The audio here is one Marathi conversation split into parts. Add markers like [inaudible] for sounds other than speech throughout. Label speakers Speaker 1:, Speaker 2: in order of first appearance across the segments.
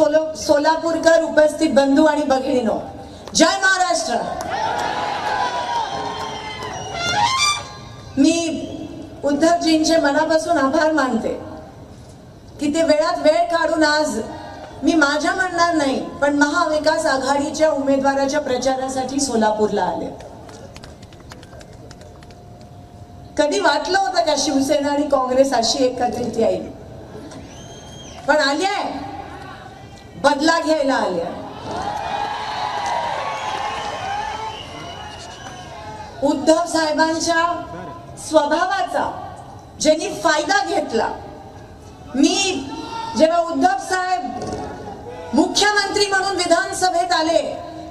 Speaker 1: सोलो सोलापूरकर उपस्थित बंधू आणि भगिनीनो जय महाराष्ट्र. मी उद्धवजींचे मनापासून आभार मानते की ते वेळात वेळ काढून आज मी माझ्या म्हणणार नाही पण महाविकास आघाडीच्या उमेदवाराच्या प्रचारासाठी सोलापूरला आले. कधी वाटलं होतं का शिवसेना आणि काँग्रेस अशी एकत्रित येईल? पण आली आहे. बदला घ्यायला आल्या. उद्धव साहेबांच्या स्वभावाचा ज्यांनी फायदा घेतला मी जेव्हा उद्धव साहेब मुख्यमंत्री म्हणून विधानसभेत आले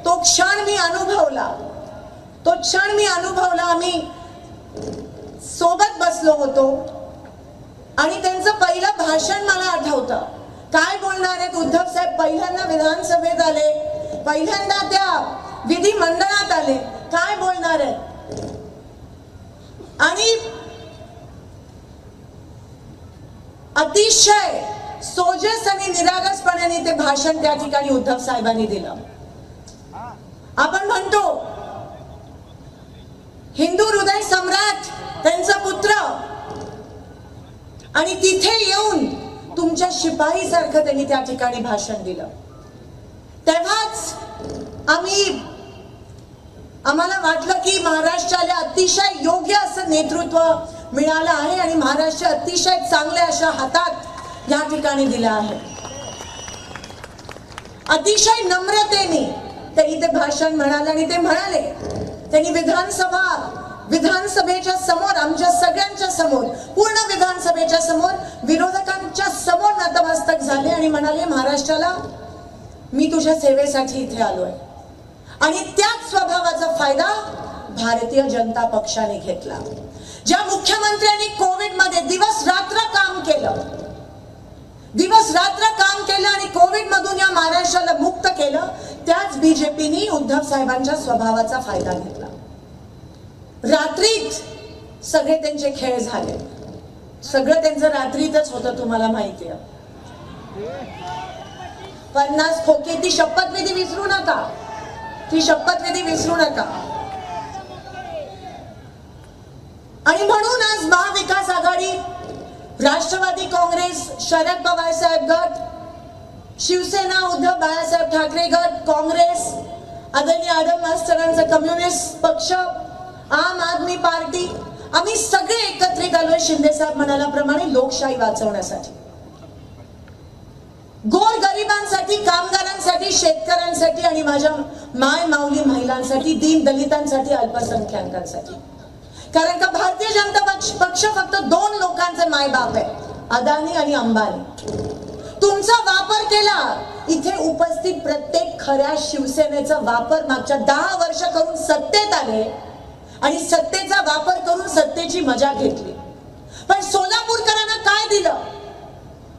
Speaker 1: तो क्षण मी अनुभवला. तो क्षण मी अनुभवला. आम्ही सोबत बसलो होतो आणि त्यांचं पहिलं भाषण मला आठवतं. काय बोलणार आहेत? उद्धव साहेब पहिल्यांदा विधानसभेत आले. पहिल्यांदा त्या विधी मंडळात आले. काय बोलणार आहेत? आणि अतिशय सोजस आणि निरागसपणाने ते भाषण त्या ठिकाणी उद्धव साहेबांनी दिलं. आपण म्हणतो हिंदू हृदय सम्राट त्यांचा पुत्र. आणि तिथे येऊन तुमच्या शिपाई सारखं त्यांनी त्या ठिकाणी भाषण दिलं. तेव्हाच आम्ही आम्हाला वाटलं की महाराष्ट्राला अतिशय योग्य असं नेतृत्व मिळालं आहे आणि महाराष्ट्र अतिशय चांगल्या अशा हातात या ठिकाणी दिला आहे. अतिशय नम्रतेने ते भाषण म्हणाले आणि ते म्हणाले त्यांनी विधानसभा विधानसभेच्या समोर आमच्या सगळ्यांच्या समोर पूर्ण विधानसभेच्या समोर विरोधकांच्या समोर नतमस्तक झाले आणि म्हणाले महाराष्ट्राला मी तुझ्या सेवेसाठी इथे आलोय. आणि त्याच स्वभावाचा फायदा भारतीय जनता पक्षाने घेतला. ज्या मुख्यमंत्र्यांनी कोविडमध्ये दिवस रात्र काम केलं दिवस रात्र काम केलं आणि कोविड मधून या महाराष्ट्राला मुक्त केलं त्याच बीजेपीने उद्धव साहेबांच्या स्वभावाचा फायदा घेतला. रात्रीत सगळे त्यांचे खेळ झाले. सगळं त्यांचं रात्रीतच होतं तुम्हाला माहिती आहे. पन्नास खोके ती शपथविधी विसरू नका. ती शपथविधी विसरू नका. आणि म्हणून आज महाविकास आघाडी राष्ट्रवादी काँग्रेस शरद पवार साहेब गट शिवसेना उद्धव बाळासाहेब ठाकरे गट काँग्रेस आदरणीय आदम मास्तरांचा कम्युनिस्ट पक्ष आम आदमी पार्टी. आम्ही सगळे एकत्रित आलोय शिंदे साहेब म्हणाल्याप्रमाणे लोकशाही वाचवण्यासाठी. गोर गरिबांसाठी कामगारांसाठी शेतकऱ्यांसाठी आणि माझ्या माय माऊली महिलांसाठी दीन दलितांसाठी अल्पसंख्याकांसाठी. कारण का भारतीय जनता पक्ष पक्ष फक्त दोन लोकांचे मायबाप आहे अदानी आणि अंबानी. तुमचा वापर केला इथे उपस्थित प्रत्येक खऱ्या शिवसेनेचा वापर मागच्या दहा वर्ष करून सत्तेत आले आणि सत्तेचा वापर करून सत्तेची मजा घेतली. पण सोलापूरकरांना काय दिलं?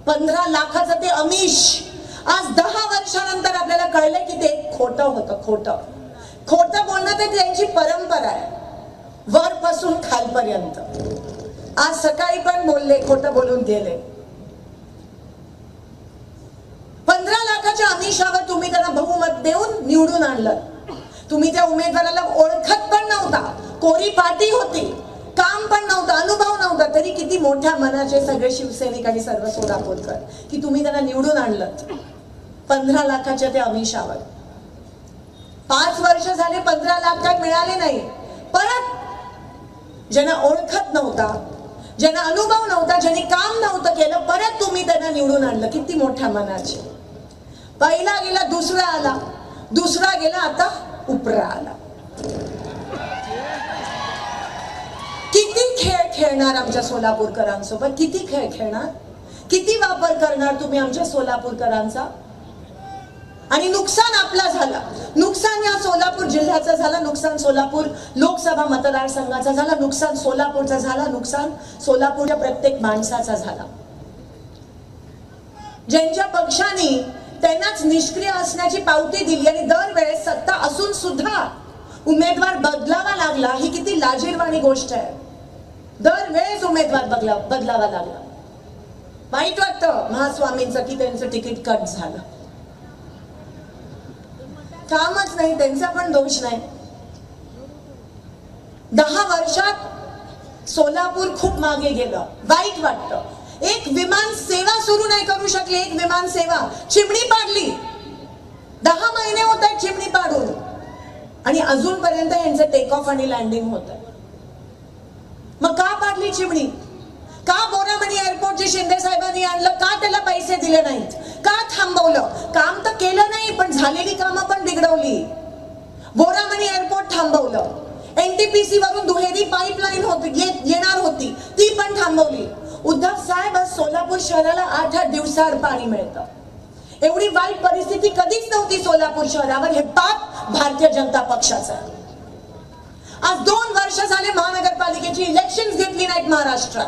Speaker 1: पंधरा लाखाचं ते अमिष. आज दहा वर्षानंतर आपल्याला कळलं की ते खोटं होतं खोटं. खोटं बोलणं ते त्यांची परंपरा आहे. वरपासून खालपर्यंत. आज सकाळी पण बोलले खोटं बोलून गेले. पंधरा लाखाच्या अमिषावर तुम्ही त्यांना बहुमत देऊन निवडून आणलं. तुम्ही त्या उमेदवाराला ओळखत पण नव्हता. कोरी पाटी होती. काम पण नव्हतं अनुभव नव्हता. तरी किती मोठ्या मनाचे सगळे शिवसैनिक आणि सर्व सोलापूरकर की तुम्ही त्यांना निवडून आणलं. पंधरा लाखाच्या त्या अमिषावर. पाच वर्ष झाले पंधरा लाख काय मिळाले नाही. परत ज्यांना ओळखत नव्हता ज्यांना अनुभव नव्हता ज्यांनी काम नव्हतं केलं परत तुम्ही त्यांना निवडून आणलं. किती मोठ्या मनाचे. पहिला गेला दुसरा आला. दुसरा गेला आता उपरा आला. खेळ खेळणार आमच्या सोलापूरकरांसोबत? किती खेळ खेळणार? किती वापर करणार तुम्ही आमच्या सोलापूरकरांचा? आणि नुकसान आपला झाला. नुकसान या सोलापूर जिल्ह्याचं झालं नुकसान सोलापूर लोकसभा मतदारसंघाचा झाला नुकसान सोलापूरचा झाला नुकसान सोलापूरच्या प्रत्येक माणसाचा झाला. ज्यांच्या पक्षाने त्यांनाच निष्क्रिय असण्याची पावती दिली आणि दरवेळेस सत्ता असून सुद्धा उमेदवार बदलावा लागला ही किती लाजीरवाणी गोष्ट आहे. दरवेळेस उमेदवार बदला बदलावा लागला. वाईट वाटतं. महास्वामींचं की त्यांचं तिकीट कट झालं. कामच नाही. त्यांचा पण दोष नाही. दहा वर्षात सोलापूर खूप मागे गेलं. वाईट वाटतं. एक विमान सेवा सुरू नाही करू शकले. एक विमान सेवा. चिमणी पाडली. दहा महिने होत आहेत चिमणी पाडून. आणि अजूनपर्यंत यांचं टेक ऑफ आणि लँडिंग होत आहे. मग का पाडली चिमणी? का बोरामणी एअरपोर्ट जे शिंदे साहेबांनी आणलं का त्याला पैसे दिले नाहीत? का थांबवलं? काम तर केलं नाही पण झालेली कामं पण बिघडवली. बोरामणी एअरपोर्ट थांबवलं. एनटीपीसी वरून दुहेरी पाईपलाईन होती येणार होती ती पण थांबवली. उद्धव साहेब आज सोलापूर शहराला आठ आठ दिवसाआड पाणी मिळतं. एवढी वाईट परिस्थिती कधीच नव्हती सोलापूर शहरावर. हे पाप भारतीय जनता पक्षाचं. आज दोन वर्ष झाले महानगरपालिकेची इलेक्शन घेतली नाहीत महाराष्ट्रात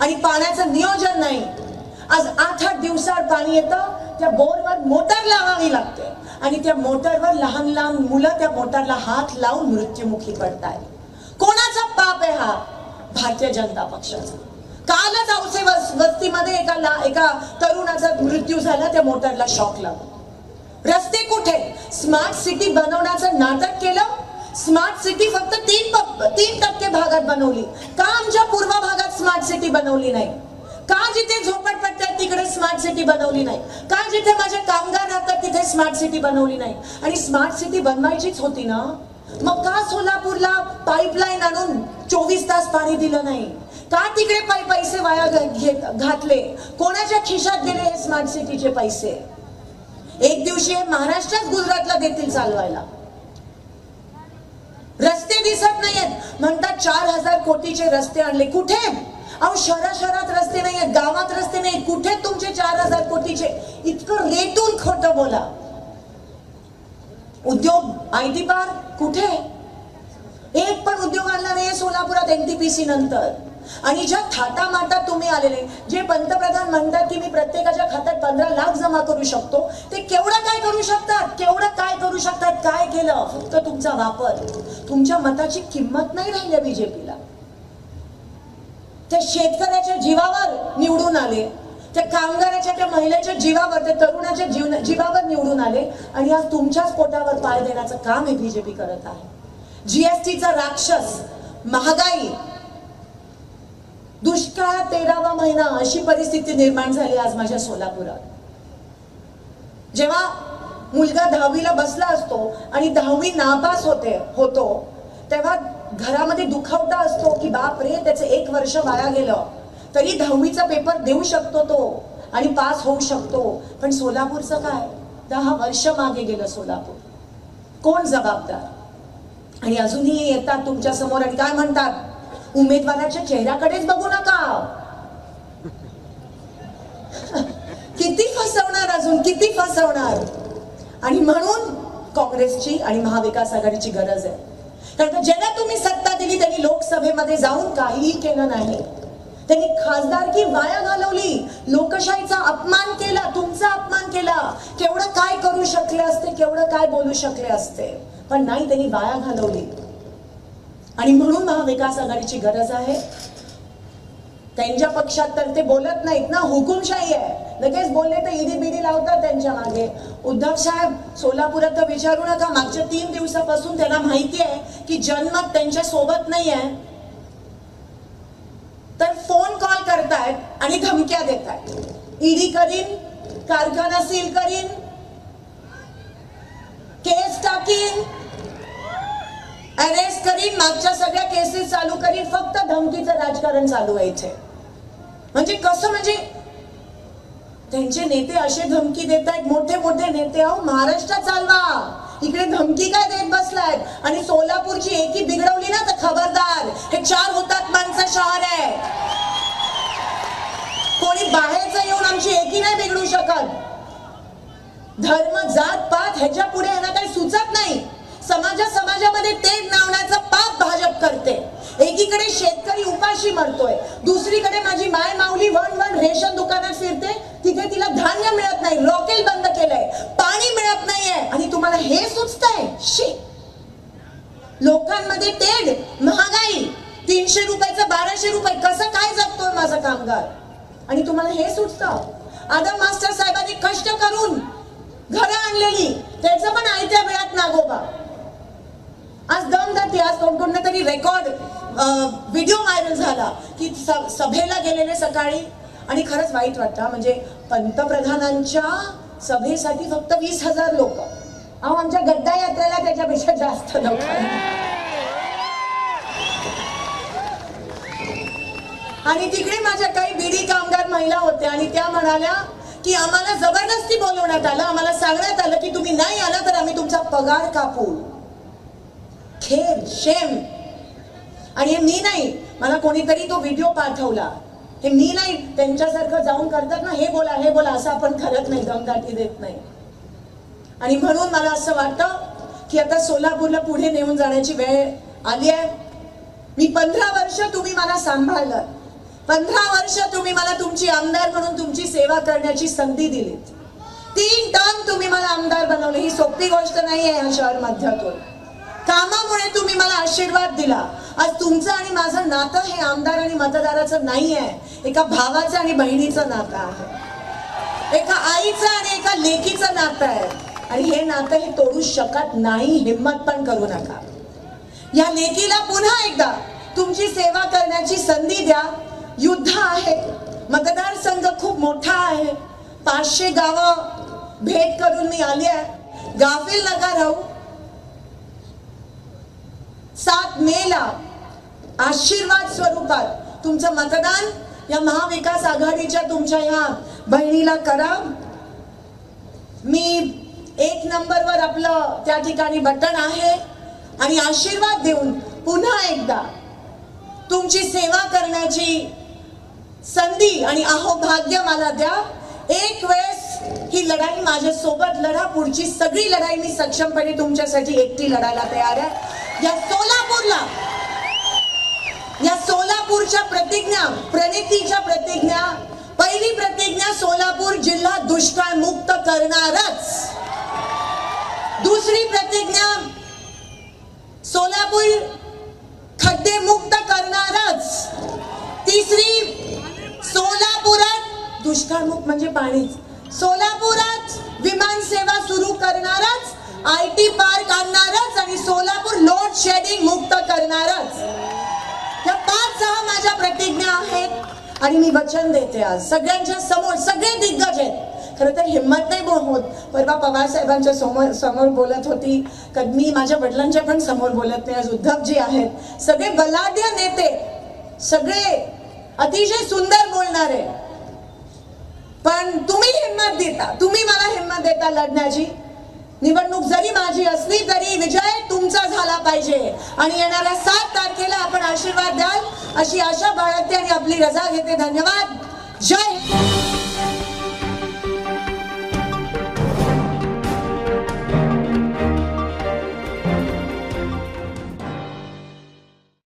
Speaker 1: आणि पाण्याचं नियोजन नाही. आज आठ आठ दिवसात पाणी येतं त्या बोरवर मोटर लावावी लागते. आणि त्या मोटरवर लहान लहान मुलं त्या मोटरला हात लावून मृत्युमुखी पडतायत. कोणाचा पाप आहे हा? भारतीय जनता पक्षाचा. कालच औसे वस- वस्तीमध्ये एका ला- एका तरुणाचा मृत्यू झाला त्या मोटरला शॉक लागला रस्ते कुठे? स्मार्ट सिटी बनवण्याचं नाटक केलं स्मार्ट सिटी फक्त तीन प- तीन टक्के भागात बनवली. का आमच्या पूर्व भागात स्मार्ट सिटी बनवली नाही? का जिथे झोपडपट्ट्यात तिकडे स्मार्ट सिटी बनवली नाही? का जिथे माझे कामगार राहतात तिथे स्मार्ट सिटी बनवली नाही? आणि स्मार्ट सिटी बनवायचीच होती ना? मग का सोलापूरला पाईपलाईन आणून चोवीस तास पाणी दिलं नाही? का तिकडे पैसे वाया घ- घेत घातले? कोणाच्या खिशात गेले हे स्मार्ट सिटीचे पैसे? एक दिवशी हे महाराष्ट्रात गुजरातला देतील चालवायला. रस्ते दिसत नाहीयेत. म्हणतात चार हजार कोटीचे रस्ते आणले. कुठे? अहो शहरा शहरात रस्ते नाहीयेत. गावात रस्ते नाहीत कुठे तुमचे चार हजार कोटीचे? इतकं रेटून खोटं बोला. उद्योग आय टी पार्क कुठे? एक पण उद्योग आणला नाही सोलापुरात एनटीपीसी नंतर. आणि ज्या थाटामाटात तुम्ही आलेले जे पंतप्रधान म्हणतात की मी प्रत्येकाच्या खात्यात पंधरा लाख जमा करू शकतो ते केवढं काय करू शकतात? केवढं काय करू शकतात? काय केलं? फक्त तुमचा वापर. तुमच्या मताची किंमत नाही राहिली बीजेपीला. त्या शेतकऱ्याच्या जीवावर निवडून आले त्या कामगाराच्या त्या महिलेच्या जीवावर त्या तरुणाच्या जीवन जीवावर निवडून आले आणि आज तुमच्याच पोटावर पाय देण्याचं काम हे बीजेपी करत आहे. जीएसटीचा राक्षस महागाई दुष्काळ तेरावा महिना अशी परिस्थिती निर्माण झाली आज माझ्या सोलापुरात. जेव्हा मुलगा दहावीला बसला असतो आणि दहावी नापास होते होतो. तेव्हा घरामध्ये दुखावटा असतो की बाप रे त्याचं एक वर्ष वाया गेलं. तरी दहावीचा पेपर देऊ शकतो तो आणि पास होऊ शकतो. पण सोलापूरचं काय? दहा वर्ष मागे गेलं सोलापूर. कोण जबाबदार? आणि अजूनही येतात तुमच्यासमोर आणि काय म्हणतात? उमेदवाराच्या चेहऱ्याकडेच बघू नका. [laughs] किती फसवणार अजून? किती फसवणार? आणि म्हणून काँग्रेसची आणि महाविकास आघाडीची गरज आहे. कारण ज्यांना तुम्ही सत्ता दिली त्यांनी लोकसभेमध्ये जाऊन काहीही केलं नाही. त्यांनी खासदारकी वाया घालवली लोकशाहीचा अपमान केला तुमचा अपमान केला. केवढं काय करू शकले असते केवढं काय बोलू शकले असते. पण नाही त्यांनी वाया घालवली. आणि म्हणून महाविकास आघाडीची गरज आहे. त्यांच्या पक्षात तर ते बोलत नाहीत ना हुकुमशाही आहे. लगेच बोलले तर ईडी बिडी लावतात त्यांच्या मागे. उद्धव साहेब सोलापुरात तर विचारू नका मागच्या तीन दिवसापासून त्यांना माहिती आहे की जन्म त्यांच्यासोबत नाही आहे. तर फोन कॉल करतायत आणि धमक्या देतायत. ईडी करीन कारखाना सील करीन केस टाकीन अरेस्ट करीन मागच्या सगळ्या केसेस चालू करीन फक्त धमकीचं राजकारण चालू आहे इथे. म्हणजे कसं म्हणजे त्यांचे नेते असे धमकी देत आहेत मोठे मोठे नेते अहो महाराष्ट्र चालवा. इकडे धमकी काय देत बसलायत? आणि सोलापूरची एकी बिघडवली ना तर खबरदार. हे चार होतात माणसं शहर आहे. कोणी बाहेरचं येऊन आमची एकी नाही बिघडू शकत. धर्म जात पात ह्याच्या पुढे यांना काही सुचत नाही. समाजा समाजामध्ये तेढ नावण्याचं पाप भाजप करते. एकीकडे शेतकरी उपाशी मरतोय. दुसरीकडे माझी माय माऊली वन वन रेशन दुकानात फिरते तिथे तिला धान्य मिळत नाही रॉकेल बंद केलंय पाणी मिळत नाहीये आणि तुम्हाला हे सुचतंय शी लोकांमध्ये तेढ महागाई. तीनशे रुपयाचं बाराशे रुपये. कसं काय जगतोय माझा कामगार? आणि तुम्हाला हे सुचतं. आदम मास्टर साहेबांनी कष्ट करून घरं आणलेली. त्याचं पण आयत्या वेळात नागोबा. आज कोणकोणता तरी रेकॉर्ड व्हिडिओ व्हायरल झाला की सभेला गेलेले सकाळी. आणि खरंच वाईट वाटतं म्हणजे पंतप्रधानांच्या सभेसाठी फक्त वीस हजार लोक. अहो आमच्या गड्डा यात्रेला त्याच्यापेक्षा जास्त लोक. आणि तिकडे माझ्या काही बीडी कामगार महिला होत्या आणि त्या म्हणाल्या की आम्हाला जबरदस्ती बोलवण्यात आलं आम्हाला सांगण्यात आलं की तुम्ही नाही आला तर आम्ही तुमचा पगार कापू. खेर शेम. आणि हे मी नाही मला कोणीतरी तो व्हिडिओ पाठवला. हे मी नाही त्यांच्यासारखं जाऊन करतात ना हे बोला हे बोला असं आपण करत नाही दमदाटी देत नाही. आणि म्हणून मला असं वाटतं की आता सोलापूरला पुढे नेऊन जाण्याची वेळ आली आहे. मी पंधरा वर्ष तुम्ही मला सांभाळलं. पंधरा वर्ष तुम्ही मला तुमची आमदार म्हणून तुमची सेवा करण्याची संधी दिली तीन टर्म तुम्ही मला आमदार बनवले. ही सोपी गोष्ट नाही आहे या शहर मध्यातून कामामुळे तुम्ही मला आशीर्वाद दिला. आज तुमचं आणि माझं नातं हे आमदार आणि मतदाराचं नाही आहे एका भावाचं आणि बहिणीचं नातं आहे. एका आईचं आणि एका लेकीचं नातं आहे. आणि हे नातं हे तोडू शकत नाही हिंमत पण करू नका. या लेकीला पुन्हा एकदा तुमची सेवा करण्याची संधी द्या. युद्ध आहे. मतदारसंघ खूप मोठा आहे. पाचशे गावं भेट करून मी आली आहे. गाफील नका राहू. सात मेला आशीर्वाद स्वरूपात तुमचं मतदान या महाविकास आघाडीच्या तुमच्या या बहिणीला करा. मी एक नंबरवर आपलं त्या ठिकाणी बटन आहे आणि आशीर्वाद देऊन पुन्हा एकदा तुमची सेवा करण्याची संधी आणि अहो भाग्य मला द्या. एक वेळेस ही लढाई माझ्या सोबत लढा. पुढची सगळी लढाई मी सक्षमपणे तुमच्यासाठी एकटी लढायला तयार आहे. या सोलापूरला या सोलापूरच्या प्रतिज्ञा प्रणितीच्या प्रतिज्ञा पहिली प्रतिज्ञा सोलापूर जिल्हा दुष्काळ मुक्त करणारच. दुसरी प्रतिज्ञा सोलापूर खड्डे मुक्त करणारच. तिसरी दुष्काळमुक्त म्हणजे पाणीच. सोलापुरात विमान सेवा सुरू करणारच आय टी पार्क आणणारच आणि सोलापूर लोड शेडिंग मुक्त करणारच. या पाच सहा माझ्या प्रतिज्ञा आहेत आणि मी वचन देते आज. सगळ्यांच्या समोर सगळे दिग्गज आहेत. खरं तर हिंमत नाही होत. परवा पवार साहेबांच्या समोर समोर बोलत होती. कद मी माझ्या वडिलांच्या पण समोर बोलत नाही. आज उद्धवजी आहेत. सगळे बलाढ्य नेते. सगळे अतिशय सुंदर बोलणारे. पण तुम्ही हिंमत देता. तुम्ही मला हिंमत देता लढण्याची. निवडणूक जरी माझी असली तरी विजय तुमचा झाला पाहिजे. आणि येणाऱ्या सात तारखेला आपण आशीर्वाद द्याल. अशी आशा बाळगते आणि आपली रजा घेते. धन्यवाद. जय